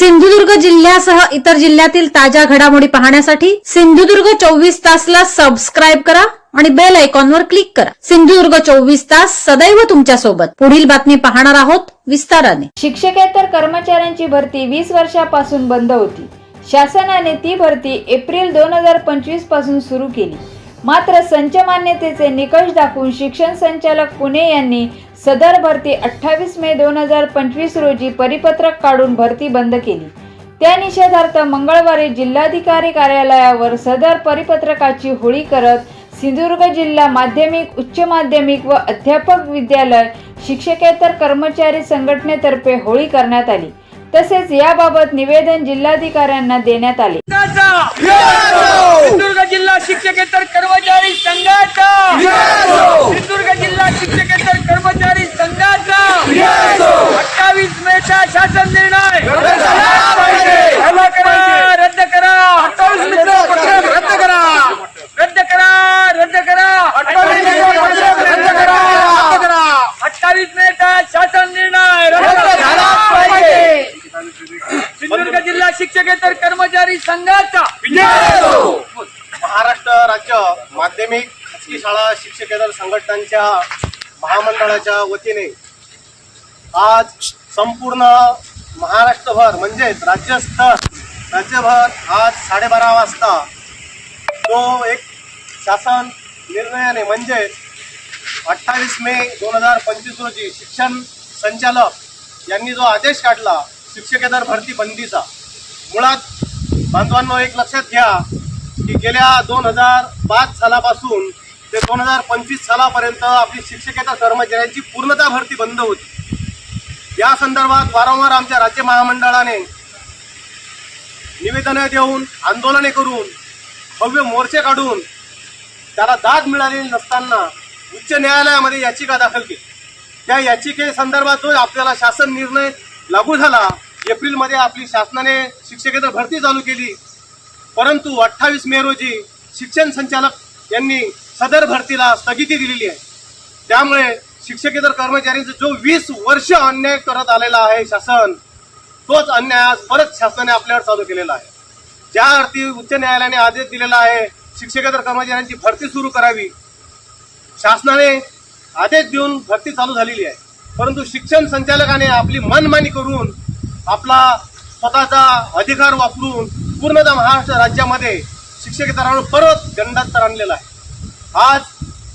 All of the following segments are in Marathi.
सिंधुदुर्ग जिल्ह्यासह इतर जिल्ह्यातील ताज्या घडामोडी पाहण्यासाठी सिंधुदुर्ग चोवीस तासला सबस्क्राईब करा आणि बेल आयकॉनवर क्लिक करा. सिंधुदुर्ग चोवीस तास सदैव तुमच्यासोबत पुढील बातमी पाहणार आहोत विस्ताराने. शिक्षकेतर कर्मचाऱ्यांची भरती वीस वर्षापासून बंद होती. शासनाने ती भरती एप्रिल दोन हजार पंचवीसपासून सुरू केली. मात्र संच मान्यतेचे निकष दाखवून शिक्षण संचालक पुणे यांनी सदर भरती अठ्ठावीस मे दोन हजार पंचवीस रोजी परिपत्रक काढून भरती बंद केली. त्या निषेधार्थ मंगळवारी जिल्हाधिकारी कार्यालयावर सदर परिपत्रकाची होळी करत सिंधुदुर्ग जिल्हा माध्यमिक उच्च माध्यमिक व अध्यापक विद्यालय शिक्षकेतर कर्मचारी संघटनेतर्फे होळी करण्यात आली. तसेच याबाबत निवेदन जिल्हाधिकाऱ्यांना देण्यात आले. सिंधुदुर्ग जिल्हा शिक्षकेतर कर्मचारी संघाचा सिंधुदुर्ग जिल्हा शिक्षकेतर कर्मचारी संघाचा अठ्ठावीस मेचा शासन निर्णय रद्द करा रद्द करा अठ्ठावीस रद्द करा रद्द करा रद्द करा रद्द करा अठ्ठावीस मेचा शासन निर्णय रद्द झाला पाहिजे सिंधुदुर्ग जिल्हा शिक्षकेतर कर्मचारी संघाचा. महाराष्ट्र राज्य माध्यमिक खासगी शाळा शिक्षकेतर संघटनांच्या महामंडळाच्या वतीने आज संपूर्ण महाराष्ट्रभर म्हणजेच राज्यस्तर राज्यभर आज साडेबारा वाजता तो एक शासन निर्णयाने म्हणजेच अठ्ठावीस मे दोन हजार पंचवीस रोजी शिक्षण संचालक यांनी जो आदेश काढला शिक्षकेतर भरती बंदीचा मुळात बांधवांनो एक लक्षात घ्या की गेल्या दोन हजार पाच सालापासून ते दोन हजार पंचवीस सालापर्यंत आपली शिक्षकेतर कर्मचाऱ्यांची पूर्णतः भरती बंद होती. या संदर्भात वारंवार आमच्या राज्य महामंडळाने निवेदने देऊन आंदोलने करून भव्य मोर्चे काढून त्याला दाद मिळालेली नसताना उच्च न्यायालयामध्ये याचिका दाखल केली. त्या याचिके संदर्भात जो आपल्याला शासन निर्णय लागू झाला एप्रिलमध्ये आपली शासनाने शिक्षकेतर भरती चालू केली. परंतु अठ्ठावीस मे रोजी शिक्षण संचालक यांनी सदर भरतीला स्थगिती दिलेली आहे. त्यामुळे शिक्षकेतर कर्मचाऱ्यांचा जो वीस वर्ष अन्याय करत आलेला आहे शासन तोच अन्याय आज परत शासनाने आपल्यावर चालू केलेला आहे. ज्या अर्थी उच्च न्यायालयाने आदेश दिलेला आहे शिक्षकेतर कर्मचाऱ्यांची भरती सुरू करावी. शासनाने आदेश देऊन भरती चालू झालेली आहे. परंतु शिक्षण संचालकाने आपली मनमानी करून आपला स्वतःचा अधिकार वापरून पूर्णतः महाराष्ट्र राज्यामध्ये शिक्षकेतरांवर परत गंडांतर आणलेला आहे. आज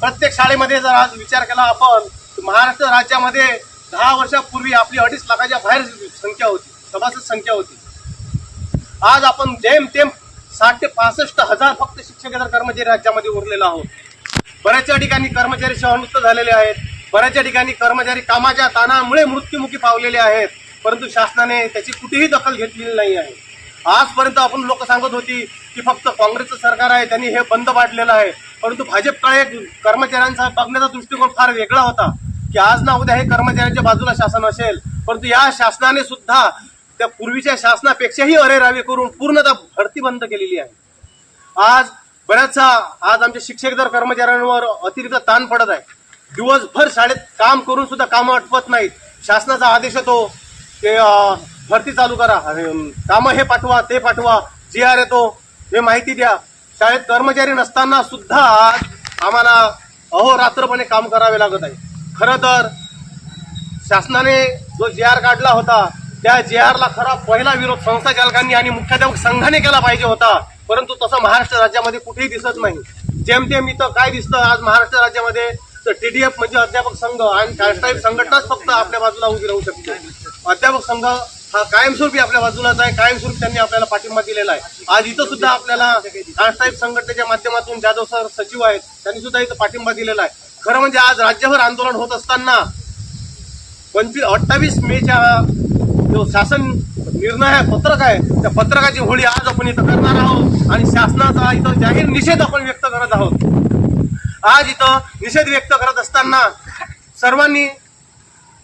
प्रत्येक शाळेमध्ये जर आज विचार केला आपण महाराष्ट्र राज्यामध्ये दहा वर्षापूर्वी आपली अडीच लाखाच्या बाहेर संख्या होती सभासद संख्या होती. आज आपण जेम तेम साठ ते पासष्ट हजार फक्त शिक्षकेतर कर्मचारी राज्यामध्ये उरलेला आहोत. बऱ्याचशा ठिकाणी कर्मचारी सेवानिवृत्त झालेले आहेत. बऱ्याचशा ठिकाणी कर्मचारी कामाच्या ताणामुळे मृत्युमुखी पावलेले आहेत. परंतु शासनाने त्याची कुठेही दखल घेतलेली नाही आहे. आजपर्यंत आपण लोक सांगत होती की फक्त काँग्रेसचं सरकार आहे त्यांनी हे बंद पाडलेलं आहे. परंतु भाजपकडे कर्मचाऱ्यांचा बघण्याचा दृष्टिकोन फार वेगळा होता की आज ना उद्या हे कर्मचाऱ्यांच्या बाजूला शासन असेल. परंतु या शासनाने सुद्धा त्या पूर्वीच्या शासनापेक्षाही अरेरावी करून पूर्णतः भरती बंद केलेली आहे. आज बऱ्याचशा आज आमच्या जर कर्मचाऱ्यांवर अतिरिक्त ताण पडत आहे. दिवसभर शाळेत काम करून सुद्धा कामं आटपत नाहीत. शासनाचा आदेश येतो. ते भरती चालू करा. कामं हे पाठवा ते पाठवा. जी आर येतो. हे माहिती द्या. शाळेत कर्मचारी नसताना सुद्धा आम्हाला अहोरात्रपणे काम करावे लागत आहे. खरं तर शासनाने जो जी आर काढला होता त्या जी आरला खरा पहिला विरोध संस्था चालकांनी आणि मुख्याध्यापक संघाने केला पाहिजे होता. परंतु तसं महाराष्ट्र राज्यामध्ये कुठेही दिसत नाही. जेमतेम इथं काय दिसतं आज महाराष्ट्र राज्यामध्ये तर टी डी एफ म्हणजे अध्यापक संघ आणि संघटनाच फक्त आपल्या बाजूला उभी राहू शकते. अध्यापक संघ हा कायमस्वरूपी आपल्या बाजूलाच आहे कायमस्वरूपी त्यांनी आपल्याला पाठिंबा दिलेला आहे. आज इथं सुद्धा आपल्याला टाईप संघटनेच्या माध्यमातून जाधव सर सचिव आहेत त्यांनी सुद्धा इथं पाठिंबा दिलेला आहे. खरं म्हणजे आज राज्यभर आंदोलन होत असताना पंचवीस अठ्ठावीस मेच्या जो शासन निर्णय आहे पत्रक आहे त्या पत्रकाची होळी आज आपण इथं करणार आहोत आणि शासनाचा इथं जाहीर निषेध आपण व्यक्त करत आहोत. आज इथं निषेध व्यक्त करत असताना सर्वांनी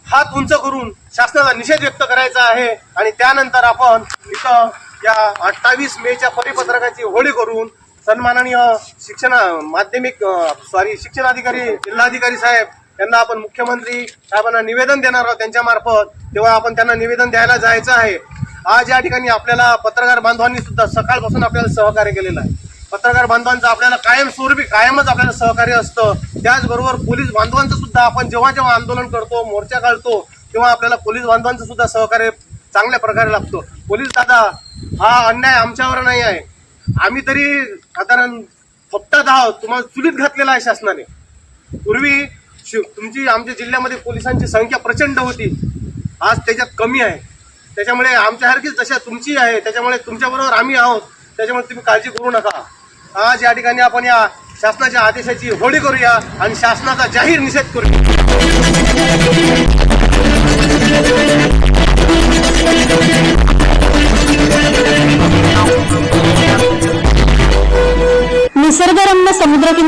हात उंच करून शासनाला निषेध व्यक्त करायचा आहे आणि त्यानंतर आपण इथं या अठ्ठावीस मेच्या परिपत्रकाची होळी करून सन्माननीय शिक्षण माध्यमिक सॉरी शिक्षणाधिकारी जिल्हाधिकारी साहेब यांना आपण मुख्यमंत्री साहेबांना निवेदन देणार आहोत त्यांच्या मार्फत. तेव्हा आपण त्यांना निवेदन द्यायला जायचं आहे. आज या ठिकाणी आपल्याला पत्रकार बांधवांनी सुद्धा सकाळपासून आपल्याला सहकार्य केलेलं आहे. पत्रकार बांधवांचं आपल्याला कायम स्वरूपी कायमच आपल्याला सहकार्य असतं. त्याचबरोबर पोलीस बांधवांचं सुद्धा आपण जेव्हा जेव्हा आंदोलन करतो मोर्चा काढतो किंवा आपल्याला पोलीस बांधवांचं सुद्धा सहकार्य चांगल्या प्रकारे लागतो. पोलीस दादा हा अन्याय आमच्यावर नाही आहे. आम्ही तरी साधारण फप्तात आहोत तुम्हाला चुलीत घातलेला आहे शासनाने. पूर्वी शि- तुमची आमच्या जिल्ह्यामध्ये पोलिसांची संख्या प्रचंड होती. आज त्याच्यात कमी आहे. त्याच्यामुळे आमच्यासारखीच जशा तुमची आहे त्याच्यामुळे तुमच्याबरोबर आम्ही आहोत. त्याच्यामुळे तुम्ही काळजी करू नका. आज या ठिकाणी आपण या शासनाच्या आदेशाची होळी करूया आणि शासनाचा जाहीर निषेध करूया.